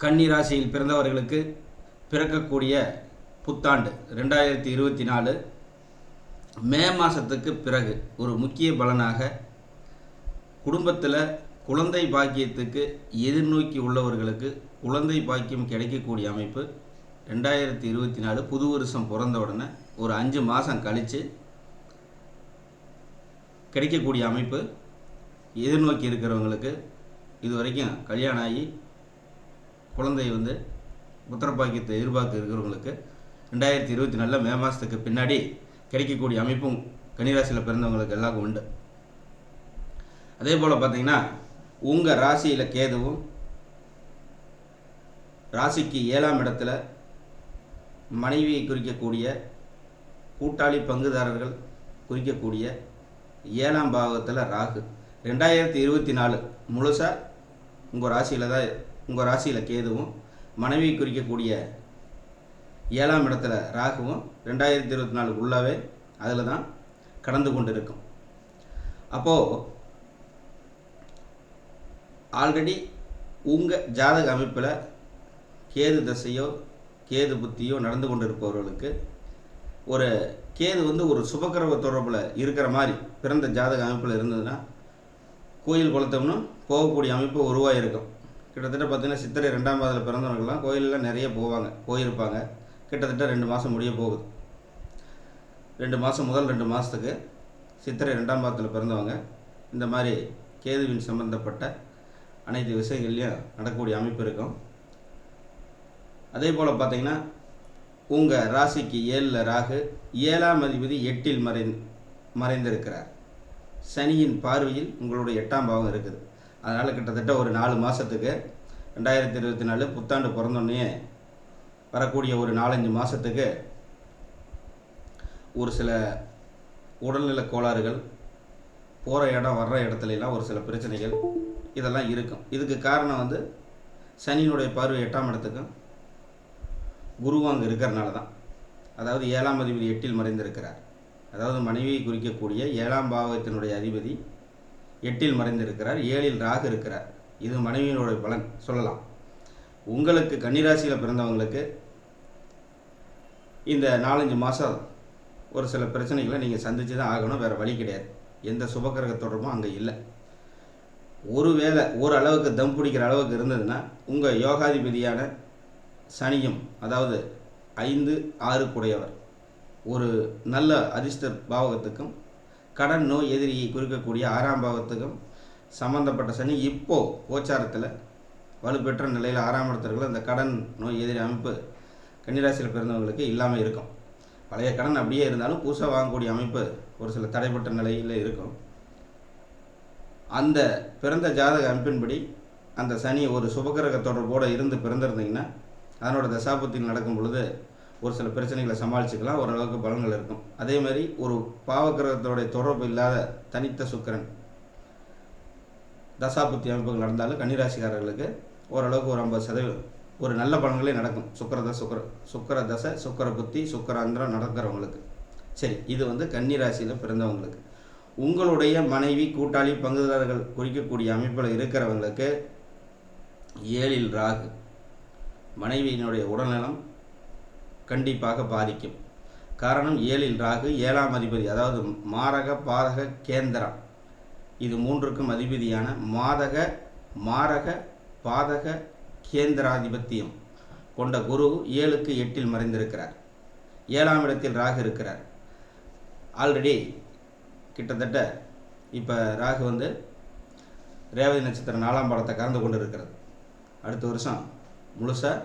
கன்னி ராசியில் பிறந்தவர்களுக்கு பிறக்கக்கூடிய புத்தாண்டு ரெண்டாயிரத்தி இருபத்தி நாலு. மே மாதத்துக்கு பிறகு ஒரு முக்கிய பலனாக குடும்பத்தில் குழந்தை பாக்கியத்துக்கு எதிர்நோக்கி உள்ளவர்களுக்கு குழந்தை பாக்கியம் கிடைக்கக்கூடிய அமைப்பு ரெண்டாயிரத்தி இருபத்தி நாலு புது வருஷம் பிறந்த உடனே ஒரு அஞ்சு மாதம் கழித்து கிடைக்கக்கூடிய அமைப்பு எதிர்நோக்கி இருக்கிறவங்களுக்கு இது வரைக்கும் கல்யாணம் ஆகி குழந்தை வந்து புத்திரபாக்கியத்தை எதிர்பார்த்து இருக்கிறவங்களுக்கு ரெண்டாயிரத்தி இருபத்தி நாலில் மே மாதத்துக்கு பின்னாடி கிடைக்கக்கூடிய அமைப்பும் கன்னிராசியில் பிறந்தவங்களுக்கு எல்லாருக்கும் உண்டு. அதே போல் பார்த்தீங்கன்னா உங்கள் ராசியில் கேதுவும் ராசிக்கு ஏழாம் இடத்துல மனைவியை குறிக்கக்கூடிய கூட்டாளி பங்குதாரர்கள் குறிக்கக்கூடிய ஏழாம் பாகத்தில் ராகு. ரெண்டாயிரத்தி இருபத்தி நாலு முழுசாக உங்கள் ராசியில் தான் உங்கள் ராசியில் கேதுவும் மனைவியை குறிக்கக்கூடிய ஏழாம் இடத்துல ராகுவும் ரெண்டாயிரத்தி இருபத்தி நாலு உள்ளாவே அதில் தான் கடந்து கொண்டு இருக்கும் அப்போது ஆல்ரெடி உங்கள் ஜாதக அமைப்பில் கேது தசையோ கேது புத்தியோ நடந்து கொண்டு இருப்பவர்களுக்கு ஒரு கேது வந்து ஒரு சுபக்கிரவ தொடர்பில் இருக்கிற மாதிரி பிறந்த ஜாதக அமைப்பில் இருந்ததுன்னா கோயில் குளத்தம்னு போகக்கூடிய அமைப்பு உருவாகிருக்கும் கிட்டத்தட்ட பார்த்தீங்கன்னா சித்திரை ரெண்டாம் பாதத்தில் பிறந்தவங்கள்லாம் கோயிலில் நிறைய போவாங்க போயிருப்பாங்க. கிட்டத்தட்ட ரெண்டு மாதம் முடிய போகுது. ரெண்டு மாதம் முதல் ரெண்டு மாதத்துக்கு சித்திரை ரெண்டாம் பாதத்தில் பிறந்தவங்க இந்த மாதிரி கேதுவின் சம்பந்தப்பட்ட அனைத்து விஷயங்கள்லையும் நடக்கக்கூடிய அமைப்பு இருக்கும். அதே போல் பார்த்தீங்கன்னா உங்கள் ராசிக்கு ஏழில் ராகு ஏழாம் அதிபதி எட்டில் மறை மறைந்திருக்கிறார். சனியின் பார்வையில் உங்களுடைய எட்டாம் பாவம் இருக்குது. அதனால் கிட்டத்தட்ட ஒரு நாலு மாதத்துக்கு ரெண்டாயிரத்தி இருபத்தி நாலு புத்தாண்டு பிறந்தோடனே வரக்கூடிய ஒரு நாலஞ்சு மாதத்துக்கு ஒரு சில உடல்நல கோளாறுகள் போகிற இடம் வர்ற இடத்துலலாம் ஒரு சில பிரச்சனைகள் இதெல்லாம் இருக்கும். இதுக்கு காரணம் வந்து சனியினுடைய பார்வை எட்டாம் இடத்துக்கும் குருவும் அங்கே இருக்கிறனால தான். அதாவது ஏழாம் அதிபதி எட்டில் மறைந்திருக்கிறார். அதாவது மனைவியை குறிக்கக்கூடிய ஏழாம் பாவத்தினுடைய அதிபதி எட்டில் மறைந்திருக்கிறார் ஏழில் ராகு இருக்கிறார். இது மனைவியினுடைய பலன். சொல்லலாம். உங்களுக்கு கன்னிராசியில் பிறந்தவங்களுக்கு இந்த நாலஞ்சு மாதம் ஒரு சில பிரச்சனைகளை நீங்கள் சந்தித்து தான் ஆகணும். வேறு வழி கிடையாது. எந்த சுபக்கிரக தொடர்பும் அங்கே இல்லை. ஒருவேளை ஓரளவுக்கு தம் பிடிக்கிற அளவுக்கு இருந்ததுன்னா உங்கள் யோகாதிபதியான சனியும் அதாவது ஐந்து ஆறு குடையவர் ஒரு நல்ல அதிர்ஷ்ட பாவகத்துக்கும் கடன் நோய் எதிரியை குறிக்கக்கூடிய ஆறாம் பாவத்துக்கும் சம்பந்தப்பட்ட சனி இப்போ கோச்சாரத்தில் வலுப்பெற்ற நிலையில் ஆறாம் இடத்துல அந்த கடன் நோய் எதிரி அமைப்பு கன்னிராசியில் பிறந்தவங்களுக்கு இல்லாமல் இருக்கும். பழைய கடன் அப்படியே இருந்தாலும் புதுசாக வாங்கக்கூடிய அமைப்பு ஒரு சில தடைப்பட்ட நிலையில் இருக்கும். அந்த பிறந்த ஜாதக அமைப்பின்படி அந்த சனி ஒரு சுபகிரக தொடர்போடு இருந்து பிறந்திருந்தீங்கன்னா அதனோட தசாபத்தில் நடக்கும் பொழுது ஒரு சில பிரச்சனைகளை சமாளிச்சுக்கலாம் ஓரளவுக்கு பலன்கள் இருக்கும். அதே மாதிரி ஒரு பாவகிரகத்தோடைய தொடர்பு இல்லாத தனித்த சுக்கரன் தசாபுத்தி அமைப்புகள் நடந்தாலும் கன்னிராசிக்காரர்களுக்கு ஓரளவுக்கு ஒரு ஐம்பது சதவீதம் ஒரு நல்ல பலன்களே நடக்கும். சுக்கரத சுக்கர சுக்கர தசை சுக்கர புத்தி சுக்கராந்திரம் நடக்கிறவங்களுக்கு. சரி இது வந்து கன்னிராசியில் பிறந்தவங்களுக்கு. உங்களுடைய மனைவி கூட்டாளி பங்குதாரர்கள் குறிக்கக்கூடிய அமைப்பில் இருக்கிறவங்களுக்கு ஏழில் ராகு மனைவியினுடைய உடல்நலம் கண்டிப்பாக பாதிக்கும். காரணம் ஏழில் ராகு ஏழாம் அதிபதி அதாவது மாரக பாதக கேந்திரம். இது மூன்றுக்கும் அதிபதியான மாதக மாரக பாதக கேந்திராதிபத்தியம் கொண்ட குரு ஏழுக்கு எட்டில் மறைந்திருக்கிறார். ஏழாம் இடத்தில் ராகு இருக்கிறார். ஆல்ரெடி கிட்டத்தட்ட இப்போ ராகு வந்து ரேவதி நட்சத்திரம் நாலாம் பாடத்தை கலந்து கொண்டு இருக்கிறது அடுத்த வருஷம் முழுசாக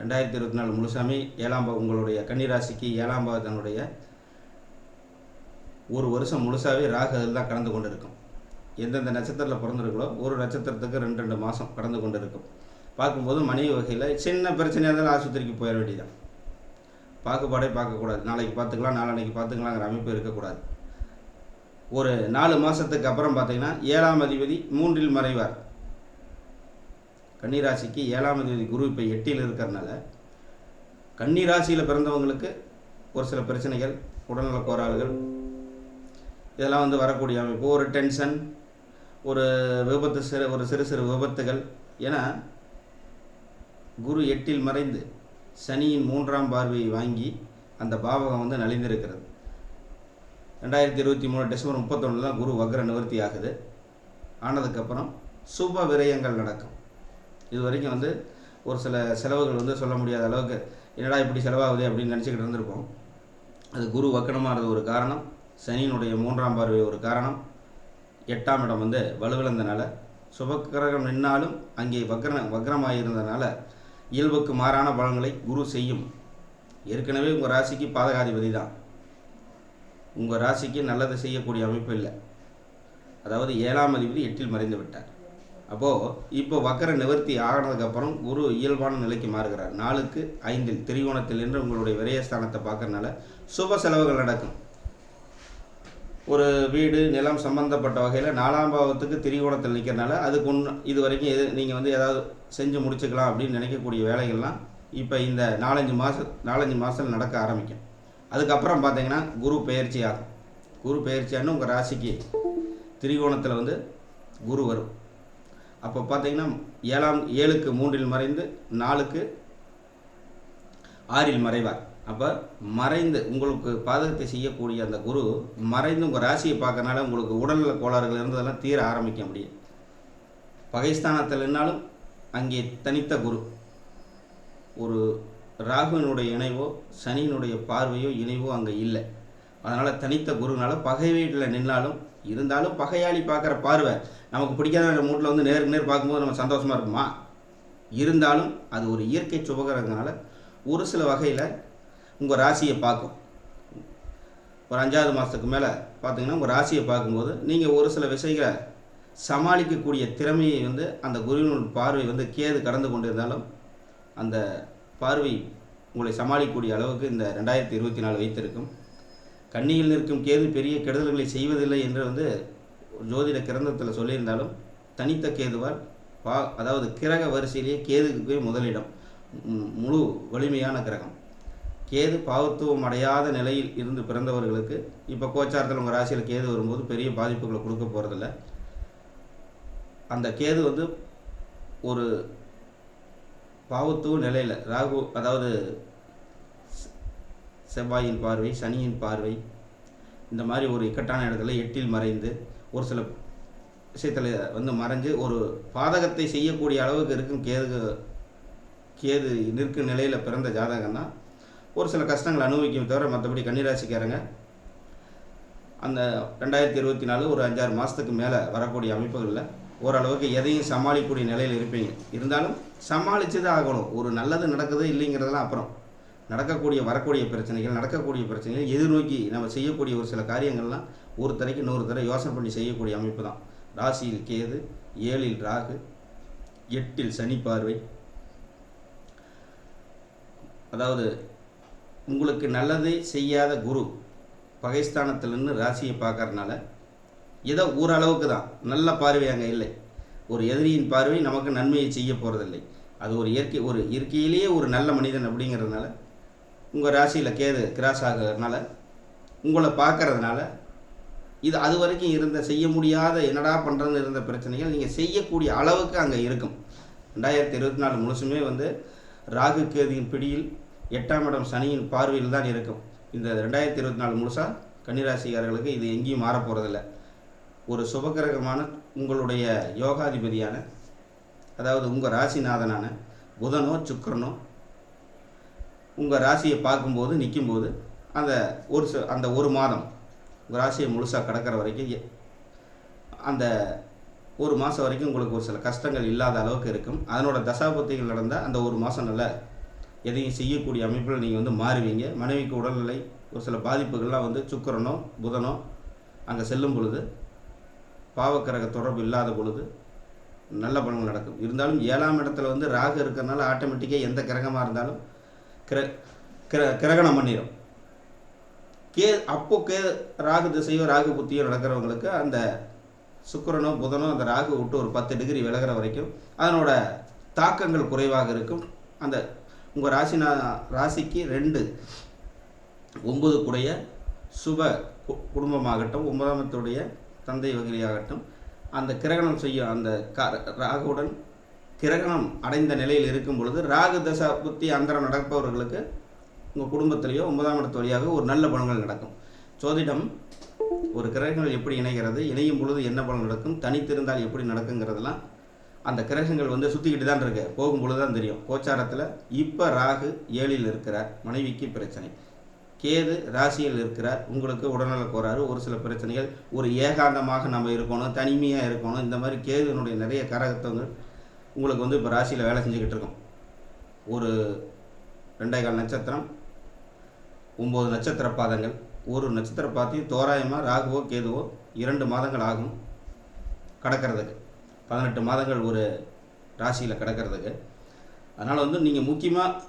ரெண்டாயிரத்தி இருபத்தி நாலு முழுசாமி ஏழாம் பாவம் உங்களுடைய கன்னிராசிக்கு ஏழாம் பாவத்தினுடைய ஒரு வருஷம் முழுசாகவே ராகு அதில் தான் கடந்து கொண்டு இருக்கும் எந்தெந்த நட்சத்திரத்தில் பிறந்திருக்கோ ஒரு நட்சத்திரத்துக்கு ரெண்டு ரெண்டு மாதம் கடந்து கொண்டு இருக்கும் பார்க்கும்போது மனைவி வகையில் சின்ன பிரச்சனையாக இருந்தாலும் ஆஸ்பத்திரிக்கு போயிட வேண்டியதான் பாகுபாடே பார்க்கக்கூடாது. நாளைக்கு பார்த்துக்கலாம் நாளன்னைக்கு பார்த்துக்கலாங்கிற அமைப்பு இருக்கக்கூடாது. ஒரு நாலு மாதத்துக்கு அப்புறம் பார்த்தீங்கன்னா ஏழாம் அதிபதி மூன்றில் மறைவார். கன்னிராசிக்கு ஏழாம் தேதி குரு இப்போ எட்டியில் இருக்கிறனால கன்னிராசியில் பிறந்தவங்களுக்கு ஒரு சில பிரச்சனைகள் உடல்நல கோளாறுகள் இதெல்லாம் வந்து வரக்கூடிய அமைப்பு. ஒரு டென்ஷன் ஒரு விபத்து சிறு ஒரு சிறு சிறு விபத்துகள். ஏன்னா குரு எட்டில் மறைந்து சனியின் மூன்றாம் பார்வையை வாங்கி அந்த பாவகம் வந்து நலிந்திருக்கிறது. ரெண்டாயிரத்தி இருபத்தி மூணு டிசம்பர் முப்பத்தொன்னில் தான் குரு வக்ர நிவர்த்தி ஆகுது. ஆனதுக்கப்புறம் சுப விரயங்கள் நடக்கும். இது வரைக்கும் வந்து ஒரு சில செலவுகள் வந்து சொல்ல முடியாத அளவுக்கு என்னடா இப்படி செலவாகுது அப்படின்னு நினச்சிக்கிட்டு இருந்திருப்போம். அது குரு வக்கணமானது ஒரு காரணம் சனியினுடைய மூன்றாம் பார்வை ஒரு காரணம் எட்டாம் இடம் வந்து வலுவிழந்தனால சுபக்கிரகம் நின்னாலும் அங்கே வக்ர வக்ரமாயிருந்தனால இயல்புக்கு மாறான பலன்களை குரு செய்யும். ஏற்கனவே உங்கள் ராசிக்கு பாதகாதிபதி தான். உங்கள் ராசிக்கு நல்லது செய்யக்கூடிய அமைப்பு இல்லை. அதாவது ஏழாம் அதிபதி எட்டில் மறைந்து விட்டார். அப்போது இப்போ வக்கர நிவர்த்தி ஆனதுக்கப்புறம் குரு இயல்பான நிலைக்கு மாறுகிறார். நாளுக்கு ஐந்தில் திரிகோணத்தில் என்று உங்களுடைய விரயஸ்தானத்தை பார்க்கறனால சுப செலவுகள் நடக்கும். ஒரு வீடு நிலம் சம்பந்தப்பட்ட வகையில் நாலாம் பாவத்துக்கு திரிகோணத்தில் நிற்கிறனால அதுக்கு ஒன்று இது வரைக்கும் எது நீங்கள் வந்து ஏதாவது செஞ்சு முடிச்சுக்கலாம் அப்படின்னு நினைக்கக்கூடிய வேலைகள்லாம் இப்போ இந்த நாலஞ்சு மாதம் நாலஞ்சு மாதம் நடக்க ஆரம்பிக்கும். அதுக்கப்புறம் பார்த்தீங்கன்னா குரு பெயர்ச்சியாகும். குரு பெயர்ச்சியான்னு உங்கள் ராசிக்கு திரிகோணத்தில் வந்து குரு வரும். அப்போ பார்த்தீங்கன்னா ஏழாம் ஏழுக்கு மூன்றில் மறைந்து நாலுக்கு ஆறில் மறைவார். அப்போ மறைந்து உங்களுக்கு பாதகத்தை செய்யக்கூடிய அந்த குரு மறைந்து உங்கள் ராசியை பார்க்கறனால உங்களுக்கு உடல்நல கோளாறுகள் இருந்ததெல்லாம் தீர ஆரம்பிக்க முடியும். பகைஸ்தானத்தில் இருந்தாலும் அங்கே தனித்த குரு. ஒரு ராகுவினுடைய இணைவோ சனியினுடைய பார்வையோ இணைவோ அங்கே இல்லை. அதனால் தனித்த குருனால பகை வீட்டில் நின்னாலும் இருந்தாலும் பகையாளி பார்க்குற பார்வை நமக்கு பிடிக்காத மூட்டில் வந்து நேருக்கு நேர் பார்க்கும்போது நம்ம சந்தோஷமாக இருக்குமா இருந்தாலும் அது ஒரு இயற்கை சுபகரங்கனால ஒரு சில வகையில் உங்கள் ராசியை பார்க்கும். ஒரு அஞ்சாவது மாதத்துக்கு மேலே பார்த்தீங்கன்னா உங்கள் ராசியை பார்க்கும்போது நீங்கள் ஒரு சில விஷயங்களை சமாளிக்கக்கூடிய திறமையை வந்து அந்த குருவினுடைய பார்வை வந்து கேது கடந்து கொண்டிருந்தாலும் அந்த பார்வை உங்களை சமாளிக்கக்கூடிய அளவுக்கு இந்த ரெண்டாயிரத்தி இருபத்தி நாலு வைத்திருக்கும். கண்ணியில் நிற்கும் கேது பெரிய கெடுதல்களை செய்வதில்லை என்று வந்து ஜோதிட கிரந்தத்தில் சொல்லியிருந்தாலும் தனித்த கேதுவால் பா அதாவது கிரக வரிசையிலேயே கேதுக்கு முதலிடம். முழு வலிமையான கிரகம். கேது பாவத்துவம் அடையாத நிலையில் இருந்து பிறந்தவர்களுக்கு இப்போ கோச்சாரத்தில் உங்கள் ராசியில் கேது வரும்போது பெரிய பாதிப்புகளை கொடுக்க போகிறதில்ல அந்த கேது வந்து ஒரு பாவத்துவ நிலையில் ராகு அதாவது செவ்வாயின் பார்வை சனியின் பார்வை இந்த மாதிரி ஒரு இக்கட்டான இடத்துல எட்டில் மறைந்து ஒரு சில விஷயத்தில் வந்து மறைஞ்சு ஒரு பாதகத்தை செய்யக்கூடிய அளவுக்கு இருக்கும் கேது கேது நிற்கும் நிலையில் பிறந்த ஜாதகம் தான் ஒரு சில கஷ்டங்கள் அனுபவிக்கும் தவிர மற்றபடி கன்னிராசிக்காரங்க அந்த ரெண்டாயிரத்தி இருபத்தி நாலு ஒரு அஞ்சாறு மாதத்துக்கு மேலே வரக்கூடிய அமைப்புகளில் ஓரளவுக்கு எதையும் சமாளிக்கக்கூடிய நிலையில் இருப்பீங்க. இருந்தாலும் சமாளித்து தான் ஆகணும். ஒரு நல்லது நடக்குது இல்லைங்கிறதெல்லாம் அப்புறம். நடக்கக்கூடிய வரக்கூடிய பிரச்சனைகள் நடக்கக்கூடிய பிரச்சனைகள் எதிர்நோக்கி நம்ம செய்யக்கூடிய ஒரு சில காரியங்கள்லாம் ஒரு தரைக்கு இன்னொரு தடவை யோசனை பண்ணி செய்யக்கூடிய அமைப்பு தான். ராசியில் கேது ஏழில் ராகு எட்டில் சனி பார்வை. அதாவது உங்களுக்கு நல்லதை செய்யாத குரு பகைஸ்தானத்தில் ராசியை பார்க்கறதுனால ஏதோ ஓரளவுக்கு தான். நல்ல பார்வை அங்கே இல்லை. ஒரு எதிரியின் பார்வை நமக்கு நன்மையை செய்ய போகிறதில்லை அது ஒரு இயற்கை ஒரு இயற்கையிலேயே ஒரு நல்ல மனிதன் அப்படிங்கிறதுனால உங்கள் ராசியில் கேது கிராஸ் ஆகிறதுனால உங்களை பார்க்கறதுனால இது அது வரைக்கும் இருந்த செய்ய முடியாத என்னடா பண்ணுறதுன்னு இருந்த பிரச்சனைகள் நீங்கள் செய்யக்கூடிய அளவுக்கு அங்கே இருக்கும். ரெண்டாயிரத்தி இருபத்தி நாலு முழுசுமே வந்து ராகு கேதியின் பிடியில் எட்டாம் இடம் சனியின் பார்வையில் தான் இருக்கும். இந்த ரெண்டாயிரத்தி இருபத்தி நாலு முழுசாக கன்னிராசிக்காரர்களுக்கு இது எங்கேயும் மாறப் போகிறதில்ல ஒரு சுபகிரகமான உங்களுடைய யோகாதிபதியான அதாவது உங்கள் ராசிநாதனான புதனோ சுக்கிரனோ உங்கள் ராசியை பார்க்கும்போது நிற்கும்போது அந்த ஒரு ச அந்த ஒரு மாதம் உங்கள் ராசியை முழுசாக கடக்கிற வரைக்கும் அந்த ஒரு மாதம் வரைக்கும் உங்களுக்கு ஒரு சில கஷ்டங்கள் இல்லாத அளவுக்கு இருக்கும். அதனோட தசாபுத்திகள் நடந்தால் அந்த ஒரு மாதம் நல்ல எதையும் செய்யக்கூடிய அமைப்பில் நீங்கள் வந்து மாறுவீங்க. மனைவிக்கு உடல்நிலை ஒரு சில பாதிப்புகள்லாம் வந்து சுக்கரனோ புதனோ அங்கே செல்லும் பொழுது பாவக்கிரக தொடர்பு இல்லாத பொழுது நல்ல பலன்கள் நடக்கும். இருந்தாலும் ஏழாம் இடத்துல வந்து ராகு இருக்கிறனால ஆட்டோமேட்டிக்காக எந்த கிரகமாக இருந்தாலும் கிர கிர கிரகணம் பண்ணிடும் கே அப்போ கே ராகு திசையோ ராகு புத்தியோ நடக்கிறவங்களுக்கு அந்த சுக்கரனோ புதனோ அந்த ராகு விட்டு ஒரு பத்து டிகிரி விலகிற வரைக்கும் அதனோட தாக்கங்கள் குறைவாக இருக்கும். அந்த உங்கள் ராசினா ராசிக்கு ரெண்டு ஒன்பது கூடைய சுப கு- குடும்பமாகட்டும் ஒன்பதாமத்துடைய தந்தை வகையாகட்டும் அந்த கிரகணம் செய்யும் அந்த க ராகுவுடன் கிரகணம் அடைந்த நிலையில் இருக்கும் பொழுது ராகு தசா புத்தி அந்தரம் நடப்பவர்களுக்கு உங்கள் குடும்பத்திலேயோ ஒன்பதாம் இடத்து வழியாக ஒரு நல்ல பலன்கள் நடக்கும். சோதிடம் ஒரு கிரகங்கள் எப்படி இணைகிறது இணையும் பொழுது என்ன பலன் நடக்கும் தனித்திருந்தால் எப்படி நடக்குங்கிறதெல்லாம் அந்த கிரகங்கள் வந்து சுற்றிக்கிட்டு தான் இருக்கு. போகும் பொழுது தான் தெரியும். கோச்சாரத்தில் இப்போ ராகு ஏழில் இருக்கிறார். மனைவிக்கு பிரச்சனை. கேது ராசியில் இருக்கிறார். உங்களுக்கு உடல்நல கோராறு ஒரு சில பிரச்சனைகள் ஒரு ஏகாந்தமாக நம்ம இருக்கணும் தனிமையாக இருக்கணும். இந்த மாதிரி கேதுனுடைய நிறைய கரகத்தங்கள் உங்களுக்கு வந்து இப்போ ராசியில் வேலை செஞ்சுக்கிட்டு இருக்கோம். ஒரு ரெண்டே கால் நட்சத்திரம் ஒம்பது நட்சத்திர பாதங்கள் ஒரு நட்சத்திர பாதையும் தோராயமாக ராகுவோ கேதுவோ இரண்டு மாதங்கள் ஆகும் கடக்கிறதுக்கு. பதினெட்டு மாதங்கள் ஒரு ராசியில் கிடக்கிறதுக்கு. அதனால் வந்து நீங்கள் முக்கியமாக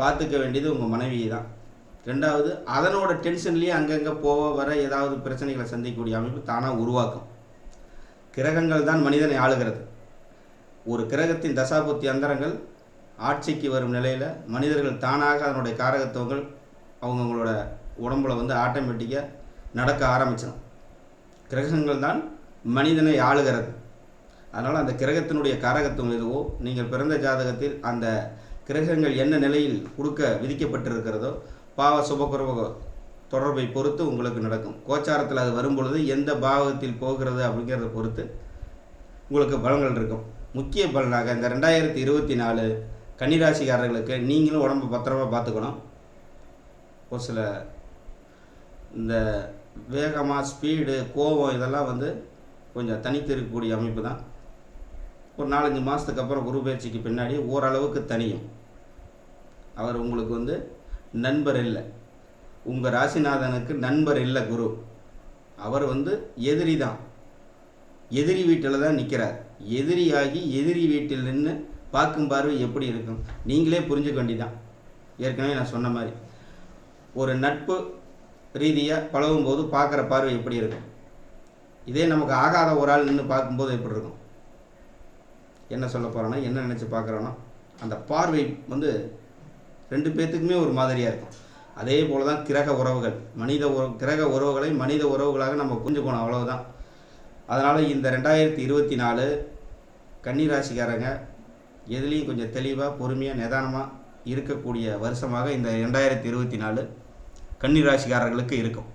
பார்த்துக்க வேண்டியது உங்கள் மனைவியை தான். ரெண்டாவது அதனோட டென்ஷன்லேயே அங்கங்கே போக வர ஏதாவது பிரச்சனைகளை சந்திக்கக்கூடிய அமைப்பு தானாக உருவாக்கும். கிரகங்கள் தான் மனிதனை ஆளுகிறது. ஒரு கிரகத்தின் தசாபுத்தி அந்தரங்கள் ஆட்சிக்கு வரும் நிலையில் மனிதர்கள் தானாக அதனுடைய காரகத்துவங்கள் அவங்கவுங்களோட உடம்புல வந்து ஆட்டோமேட்டிக்காக நடக்க ஆரம்பிச்சிடும் கிரகங்கள் தான் மனிதனை ஆளுகிறது. அதனால் அந்த கிரகத்தினுடைய காரகத்துவம் எதுவோ நீங்கள் பிறந்த ஜாதகத்தில் அந்த கிரகங்கள் என்ன நிலையில் கொடுக்க விதிக்கப்பட்டிருக்கிறதோ பாவ சுபகுரவ தொடர்பை பொறுத்து உங்களுக்கு நடக்கும். கோச்சாரத்தில் அது வரும்பொழுது எந்த பாவகத்தில் போகிறது அப்படிங்கிறத பொறுத்து உங்களுக்கு பலன்கள் இருக்கும். முக்கிய பலனாக இந்த ரெண்டாயிரத்தி இருபத்தி நாலு கன்னிராசிக்காரர்களுக்கு நீங்களும் உடம்பை பத்திரமா பார்த்துக்கணும். ஒரு சில இந்த வேகமாக ஸ்பீடு கோபம் இதெல்லாம் வந்து கொஞ்சம் தனித்து இருக்கக்கூடிய அமைப்பு தான். ஒரு நாலஞ்சு மாதத்துக்கு அப்புறம் குரு பயிற்சிக்கு பின்னாடி ஓரளவுக்கு தனியும். அவர் உங்களுக்கு வந்து நண்பர் இல்லை. உங்கள் ராசிநாதனுக்கு நண்பர் இல்லை குரு. அவர் வந்து எதிரி தான். எதிரி வீட்டில் தான் நிற்கிறார் எதிரியாகி எதிரி வீட்டில் நின்று பார்க்கும் பார்வை எப்படி இருக்கும்? நீங்களே புரிஞ்சுக்க வேண்டிதான் ஏற்கனவே நான் சொன்ன மாதிரி. ஒரு நட்பு ரீதியாக பழகும்போது பார்க்குற பார்வை எப்படி இருக்கும்? இதே நமக்கு ஆகாத ஒரு ஆள் நின்று பார்க்கும்போது எப்படி இருக்கும்? என்ன சொல்ல போகிறோன்னா என்ன நினச்சி பார்க்குறோன்னா அந்த பார்வை வந்து ரெண்டு பேர்த்துக்குமே ஒரு மாதிரியாக இருக்கும். அதே போல் தான் கிரக உறவுகள். மனித உறவு கிரக உறவுகளை மனித உறவுகளாக நம்ம புரிஞ்சுக்கணும் அவ்வளவுதான். அதனால் இந்த ரெண்டாயிரத்தி இருபத்தி நாலு கன்னிராசிக்காரங்க எதுலேயும் கொஞ்சம் தெளிவாக பொறுமையாக நிதானமாக இருக்கக்கூடிய வருஷமாக இந்த ரெண்டாயிரத்தி இருபத்தி நாலு கன்னிராசிக்காரர்களுக்கு இருக்கும்.